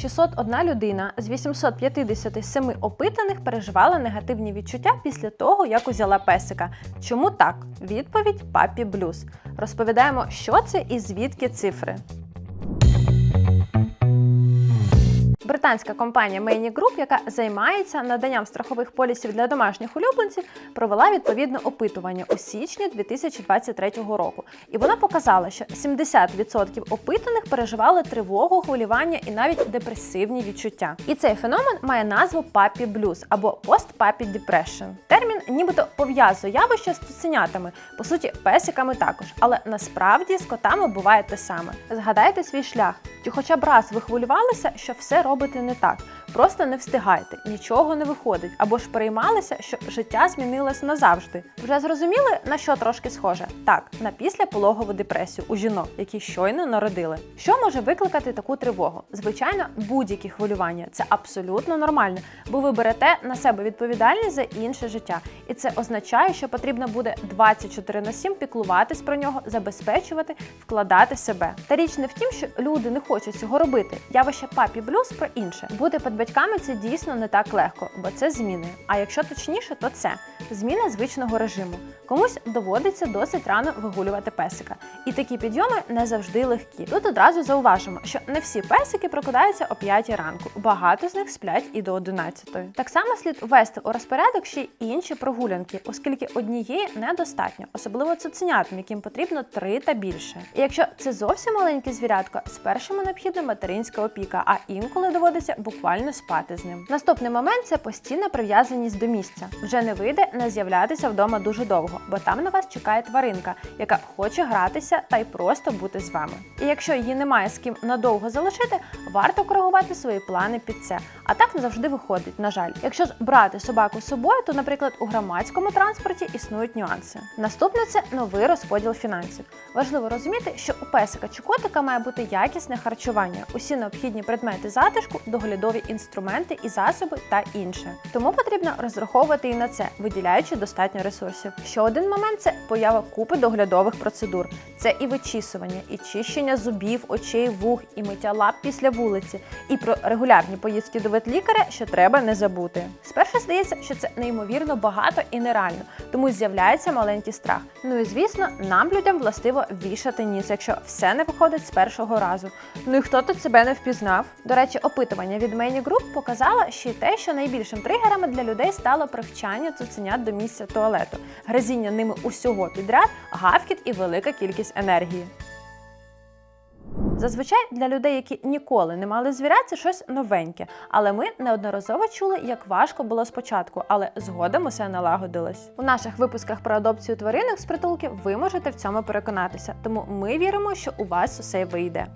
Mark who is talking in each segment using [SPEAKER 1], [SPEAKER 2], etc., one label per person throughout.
[SPEAKER 1] 601 людина з 857 опитаних переживала негативні відчуття після того, як узяла песика. Чому так? Відповідь папі блюз. Розповідаємо, що це і звідки цифри. Британська компанія Many Group, яка займається наданням страхових полісів для домашніх улюбленців, провела відповідне опитування у січні 2023 року. І вона показала, що 70% опитаних переживали тривогу, хвилювання і навіть депресивні відчуття. І цей феномен має назву папі блюз або постпапі депрешн. Термін нібито пов'язує явище з цуценятами, по суті, песиками також, але насправді з котами буває те саме. Згадайте свій шлях, чи хоча б раз ви хвилювалися, що все робите не так. Просто не встигайте, нічого не виходить, або ж переймалися, що життя змінилось назавжди. Вже зрозуміли, на що трошки схоже? Так, на післяпологову депресію у жінок, які щойно народили. Що може викликати таку тривогу? Звичайно, будь-які хвилювання це абсолютно нормально, бо ви берете на себе відповідальність за інше життя, і це означає, що потрібно буде 24 на 7 піклуватись про нього, забезпечувати, вкладати себе. Та річ не в тім, що люди не хочуть цього робити. Явище папі блюз про інше. Бути батьками це дійсно не так легко, бо це зміни. А якщо точніше, то це зміна звичного режиму. Комусь доводиться досить рано вигулювати песика. І такі підйоми не завжди легкі. Тут одразу зауважимо, що не всі песики прокидаються о 5 ранку. Багато з них сплять і до 11. Так само слід ввести у розпорядок ще й інші прогулянки, оскільки однієї недостатньо, особливо цуценятам, яким потрібно три та більше. І якщо це зовсім маленьке звірятко, спершу необхідна материнська опіка, а інколи доводиться буквально спати з ним. Наступний момент це постійна прив'язаність до місця. Вже не вийде не з'являтися вдома дуже довго, бо там на вас чекає тваринка, яка хоче гратися та й просто бути з вами. І якщо її немає з ким надовго залишити, варто коригувати свої плани під це. А так не завжди виходить, на жаль. Якщо ж брати собаку з собою, то, наприклад, у громадському транспорті існують нюанси. Наступне це новий розподіл фінансів. Важливо розуміти, що у песика чи котика має бути якісне харчування, усі необхідні предмети затишку, доглядові інструменти і засоби та інше. Тому потрібно розраховувати і на це, виділяючи достатньо ресурсів. Ще один момент це поява купи доглядових процедур. Це і вичісування, і чищення зубів, очей, вух, і миття лап після вулиці, і про регулярні поїздки до ветлікаря, що треба не забути. Спершу здається, що це неймовірно багато і нереально, тому з'являється маленький страх. Ну і звісно, нам людям властиво вішати ніс, якщо все не виходить з першого разу. Ну і хто тут себе не впізнав? До речі, опитування від Many Group показало ще й те, що найбільшим тригерами для людей стало привчання цуценят до місця туалету, гризіння ними усього підряд, гавкіт і велика кількість енергії. Зазвичай для людей, які ніколи не мали звірят, це щось новеньке. Але ми неодноразово чули, як важко було спочатку, але згодом усе налагодилось. У наших випусках про адопцію тваринок з притулків ви можете в цьому переконатися. Тому ми віримо, що у вас усе вийде.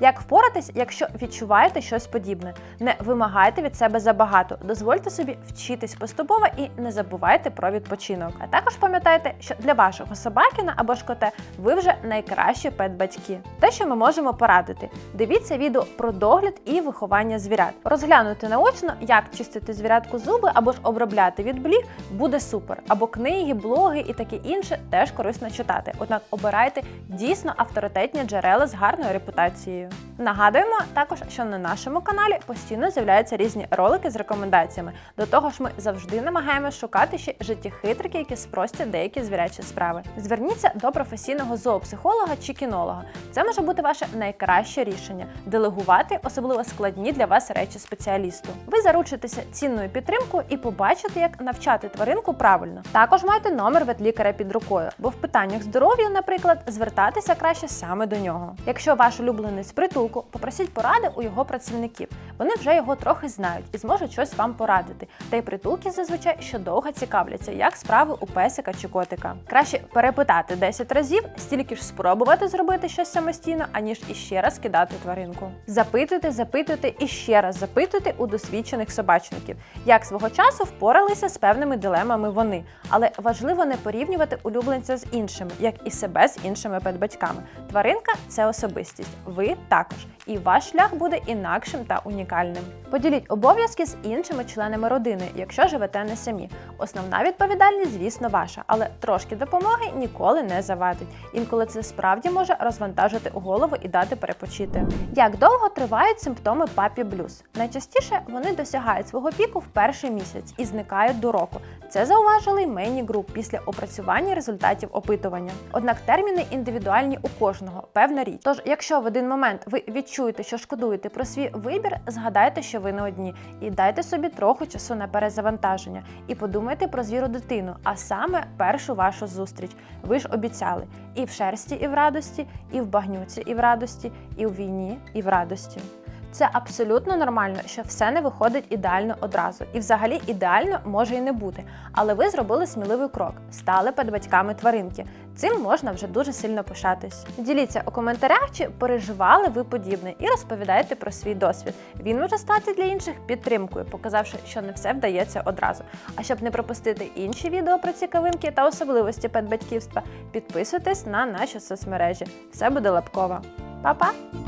[SPEAKER 1] Як впоратись, якщо відчуваєте щось подібне? Не вимагайте від себе забагато, дозвольте собі вчитись поступово і не забувайте про відпочинок. А також пам'ятайте, що для вашого собакіна або ж коте ви вже найкращі пет-батьки. Те, що ми можемо порадити, дивіться відео про догляд і виховання звірят. Розглянути наочно, як чистити звірятку зуби або ж обробляти від бліг, буде супер. Або книги, блоги і таке інше теж корисно читати. Однак обирайте дійсно авторитетні джерела з гарною репутацією. Нагадуємо також, що на нашому каналі постійно з'являються різні ролики з рекомендаціями. До того ж, ми завжди намагаємося шукати ще життєхитрики, які спростять деякі звірячі справи. Зверніться до професійного зоопсихолога чи кінолога. Це може бути ваше найкраще рішення делегувати особливо складні для вас речі спеціалісту. Ви заручитеся цінною підтримкою і побачите, як навчати тваринку правильно. Також маєте номер ветлікаря під рукою, бо в питаннях здоров'я, наприклад, звертатися краще саме до нього. Якщо ваш улюблений притулку, попросіть поради у його працівників. Вони вже його трохи знають і зможуть щось вам порадити. Та й притулки зазвичай щодовго цікавляться, як справи у песика чи котика. Краще перепитати 10 разів, стільки ж спробувати зробити щось самостійно, аніж іще раз кидати тваринку. Запитуйте, запитуйте і ще раз запитуйте у досвідчених собачників, як свого часу впоралися з певними дилемами вони. Але важливо не порівнювати улюбленця з іншими, як і себе з іншими педбатьками. Тваринка це особистість. Ви також. І ваш шлях буде інакшим та унікальним. Поділіть обов'язки з іншими членами родини, якщо живете не самі. Основна відповідальність, звісно, ваша, але трошки допомоги ніколи не завадить. Інколи це справді може розвантажити голову і дати перепочити. Як довго тривають симптоми папі блюз? Найчастіше вони досягають свого піку в перший місяць і зникають до року. Це зауважили й Мені Груп після опрацювання результатів опитування. Однак терміни індивідуальні у кожного, певна річ. Тож, якщо в один момент ви відчуєте, що шкодуєте про свій вибір, згадайте, що ви не одні, і дайте собі трохи часу на перезавантаження. І подумайте про звіру дитину, а саме першу вашу зустріч. Ви ж обіцяли і в шерсті, і в радості, і в багнюці, і в радості, і в війні, і в радості. Це абсолютно нормально, що все не виходить ідеально одразу, і взагалі ідеально може і не бути. Але ви зробили сміливий крок, стали батьками тваринки. Цим можна вже дуже сильно пишатись. Діліться у коментарях, чи переживали ви подібне, і розповідайте про свій досвід. Він може стати для інших підтримкою, показавши, що не все вдається одразу. А щоб не пропустити інші відео про цікавинки та особливості педбатьківства, підписуйтесь на наші соцмережі. Все буде лапково. Па-па!